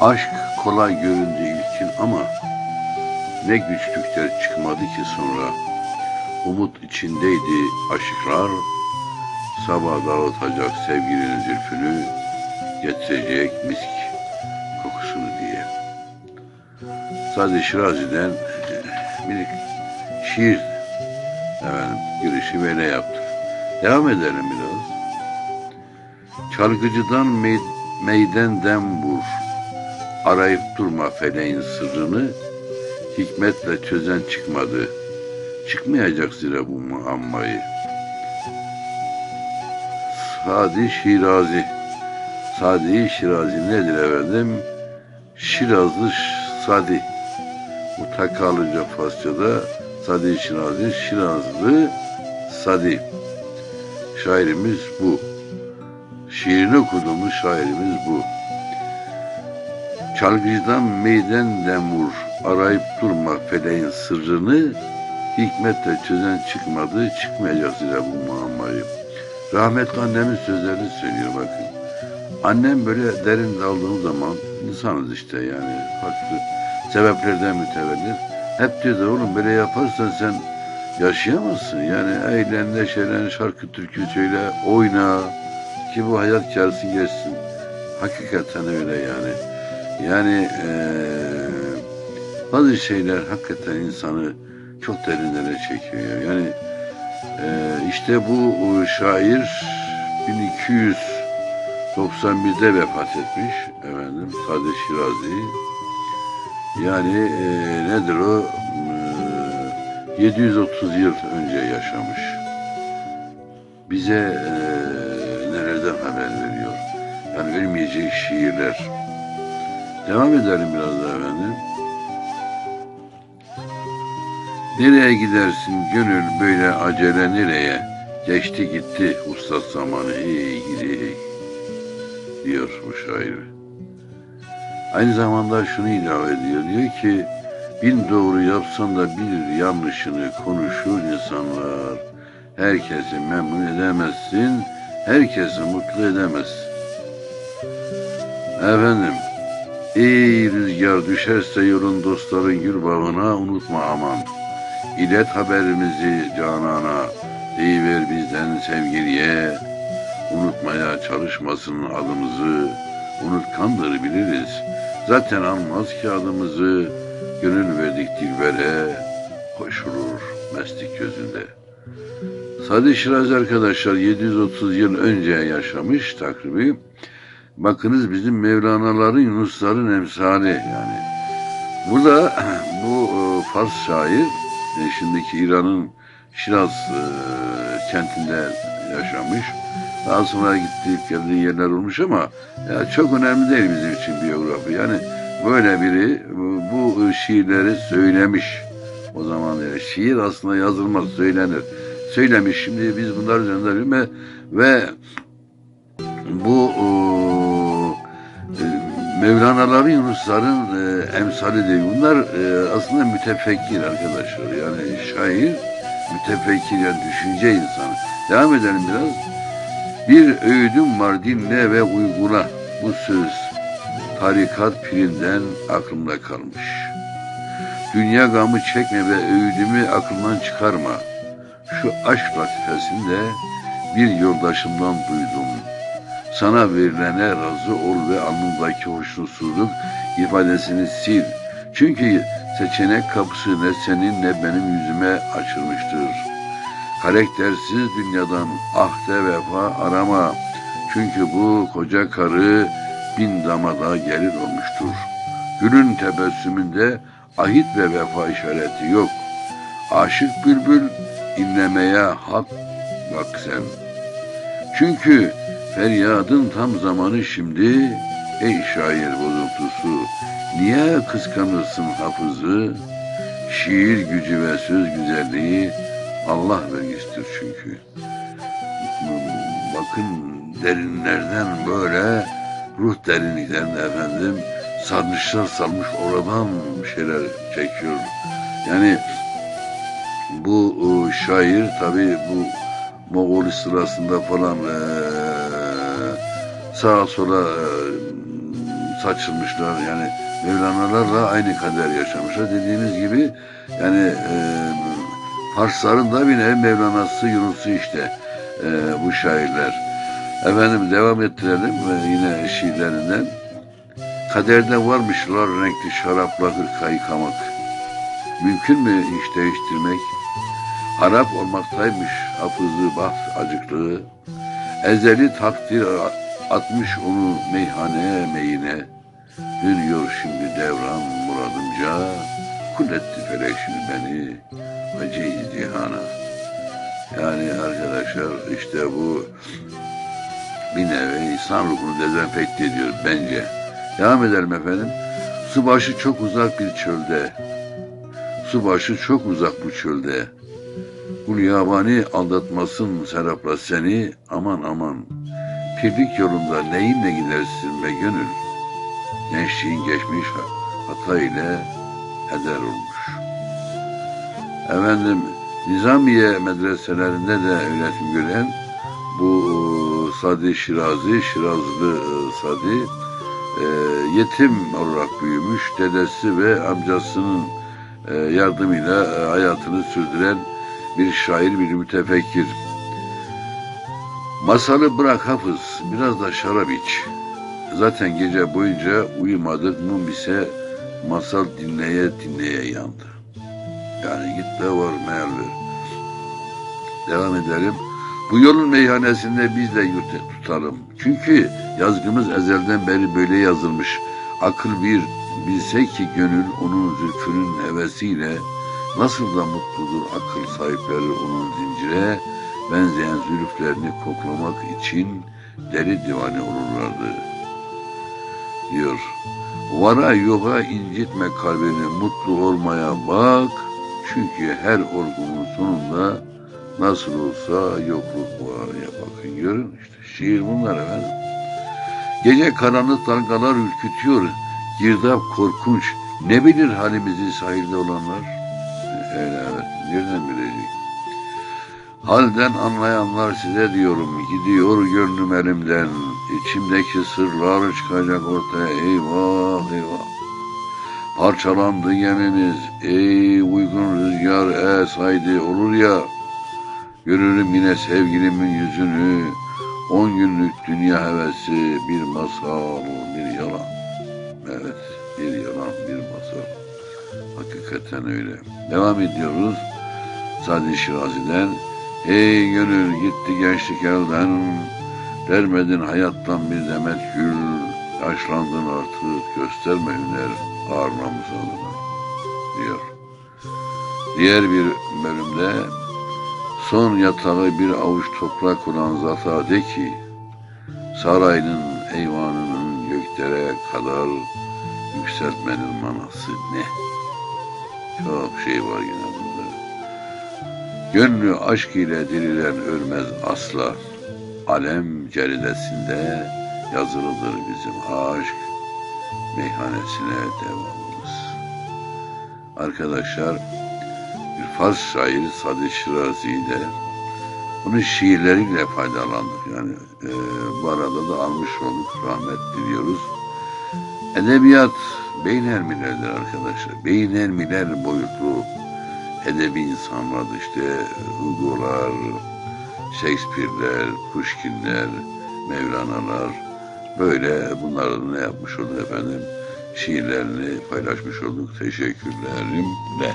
Aşk kolay göründü ilkin ama ne güçlükler çıkmadı ki sonra. Umut içindeydi aşıklar, sabah dağıtacak sevgilinin zülfünü, getirecek misk kokusunu diye. Sadi Şirazi'den eh, bir şiir efendim, girişi böyle yaptık. Devam edelim biraz. Çalgıcıdan mey- meyden dem vur. Arayıp durma feleğin sırrını. Hikmetle çözen çıkmadı. Çıkmayacak zira bu muammayı. Sadi Şirazi. Sadi Şirazi nedir efendim? Şirazlı Sadi. Bu Takalıca Farsçada Sadi Şirazi, Şirazlı Sadi. Şairimiz bu. Şiirini okuduğumuz şairimiz bu. Çalgıcıdan meyden dem vur, arayıp durma feleğin sırrını, hikmetle çözen çıkmadı, çıkmayacak zira bu muammayı. Rahmetli annemin sözlerini söylüyor bakın. Annem böyle derin daldığım zaman, insanız işte yani farklı sebeplerden mütevellit. Hep diyordu oğlum böyle yaparsan sen yaşayamazsın. Yani eğlen, neşelen, şarkı, türkü söyle, oyna ki bu hayat gelsin geçsin. Hakikaten öyle yani. Yani eee, bazı şeyler hakikaten insanı çok derinlere çekiyor. Yani eee, işte bu e, şair 1291'de vefat etmiş efendim Sade Şirazi. Yani eee, nedir o? Eee, 730 yıl önce yaşamış. Bize eee nelerden haber veriyor? Yani ölmeyecek şiirler. Devam edelim biraz daha efendim. Nereye gidersin gönül böyle acele nereye? Geçti gitti ustad zamanı ey gidi diyor bu şair. Aynı zamanda şunu ilave ediyor. Diyor ki bin doğru yapsan da bir yanlışını konuşur insanlar. Herkesi memnun edemezsin, herkesi mutlu edemezsin. Efendim, ey rüzgar düşerse yolun dostların gül bağına unutma aman. İlet haberimizi canana, deyiver bizden sevgiliye. Unutmaya çalışmasın adımızı, unutkandır biliriz. Zaten almaz ki adımızı, gönül verdik dilbere, hoş olur mestik gözünde. Sadi Şirazi arkadaşlar 730 yıl önce yaşamış takribi. Bakınız bizim Mevlana'ların, Yunusların emsali yani. Burada bu e, Fars şair e, şimdiki İran'ın Şiraz e, kentinde yaşamış. Daha sonra gittiği geldiği yerler olmuş ama ya çok önemli değil bizim için biyografi. Yani böyle biri bu, şiirleri söylemiş. O zaman yani şiir aslında yazılmaz, söylenir. Söylemiş. Şimdi biz bunlar üzerinde ve, ve bu e, Mevlana'ların, Yunusların e, emsali değil. Bunlar e, aslında mütefekkir arkadaşlar. Yani şair, mütefekkir yani düşünce insanı. Devam edelim biraz. Bir öğüdüm var dinle ve uygula. Bu söz tarikat pirinden aklımda kalmış. Dünya gamı çekme ve öğüdümü aklından çıkarma. Şu aşk latifesini de bir yoldaşımdan duydum. Sana verilene razı ol ve alnındaki hoşnutsuzluk ifadesini sil. Çünkü seçenek kapısı ne senin ne benim yüzüme açılmıştır. Karaktersiz dünyadan ahde vefa arama. Çünkü bu koca karı bin damada gelir olmuştur. Gülün tebessümünde ahit ve vefa işareti yok. Aşık bülbül inlemeye hak bak sen. Çünkü feryadın tam zamanı şimdi. Ey şair bozuntusu niye kıskanırsın hafızı? Şiir gücü ve söz güzelliği Allah vergisidir çünkü. Bakın derinlerden böyle ruh derinliklerinde efendim sarmışlar sarmış oradan şeyler çekiyor yani bu e, şair tabi bu Moğol sırasında falan e, sağa sola e, saçılmışlar. Yani Mevlana'larla aynı kader yaşamışlar. Dediğimiz gibi yani e, Farsların da bir Mevlana'sı Yunus'u işte e, bu şairler. Efendim devam ettirelim ve yine şiirlerinden. Kaderde varmışlar renkli şarapla hırka yıkamak. Mümkün mü iş değiştirmek? Harap olmaktaymış hafızı baht acıklığı. Ezeli takdir atmış onu meyhaneye meyine. Dönüyor şimdi devran muradımca. Kul etti felek şimdi beni acı cihana. Yani arkadaşlar işte bu bir nevi insan ruhunu dezenfekte ediyor bence. Devam edelim efendim. Su başı çok uzak bir çölde. Su başı çok uzak bu çölde. Kul yabani aldatmasın serapla seni aman aman. Pirlik yolunda neyinle gidersin be gönül. Gençliğin geçmiş hata ile heder olmuş. Efendim Nizamiye medreselerinde de öğretim gören bu e, Sadi Şirazi, Şirazlı e, Sadi e, yetim olarak büyümüş. Dedesi ve amcasının yardımıyla hayatını sürdüren bir şair, bir mütefekkir. Masalı bırak hafız, biraz da şarap iç. Zaten gece boyunca uyumadık, mum ise masal dinleye dinleye yandı. Yani git de var meğer ver. Devam edelim. Bu yolun meyhanesinde biz de yurt tutalım. Çünkü yazgımız ezelden beri böyle yazılmış. Akıl bir bilse ki gönül onun zülfünün hevesiyle nasıl da mutludur akıl sahipleri onun zincire benzeyen zülüflerini koklamak için deli divane olurlardı diyor. Vara yoga incitme kalbini mutlu olmaya bak. Çünkü her olgunun sonunda nasıl olsa yokluk var ya bakın görün işte şiir bunlar efendim. Gece karanlık dalgalar ürkütüyor. Girdap korkunç. Ne bilir halimizi sahilde olanlar? Öyle evet. Nereden bilecek? Halden anlayanlar size diyorum. Gidiyor gönlüm elimden. İçimdeki sırlar çıkacak ortaya. Eyvah eyvah. Parçalandı gemimiz. Ey uygun rüzgar esaydı olur ya. Görürüm yine sevgilimin yüzünü. On günlük dünya hevesi bir masal, bir yalan. Evet, bir yalan, bir masal. Hakikaten öyle. Devam ediyoruz. Sadi Şirazi'den. Ey gönül gitti gençlik elden. Vermedin hayattan bir demet gül. Yaşlandın artık gösterme hüner ağırlamış adına diyor. Diğer bir bölümde son yatağı bir avuç toprak olan zata de ki sarayının eyvanının göklere kadar yükseltmenin manası ne? Çok şey var yine bunda. Gönlü aşk ile dirilen ölmez asla. Alem ceridesinde yazılıdır bizim aşk meyhanesine devamımız. Arkadaşlar bir Fars şairi Sadi Şirazi'de bunun şiirleriyle faydalandık. Yani e, bu arada da almış olduk rahmet diliyoruz. Edebiyat beyin arkadaşlar. Beyin ermiler boyutlu edebi insanlardı işte Hugo'lar, Shakespeare'ler, Pushkin'ler, Mevlana'lar böyle bunları ne yapmış olduk efendim? Şiirlerini paylaşmış olduk. Teşekkürlerimle.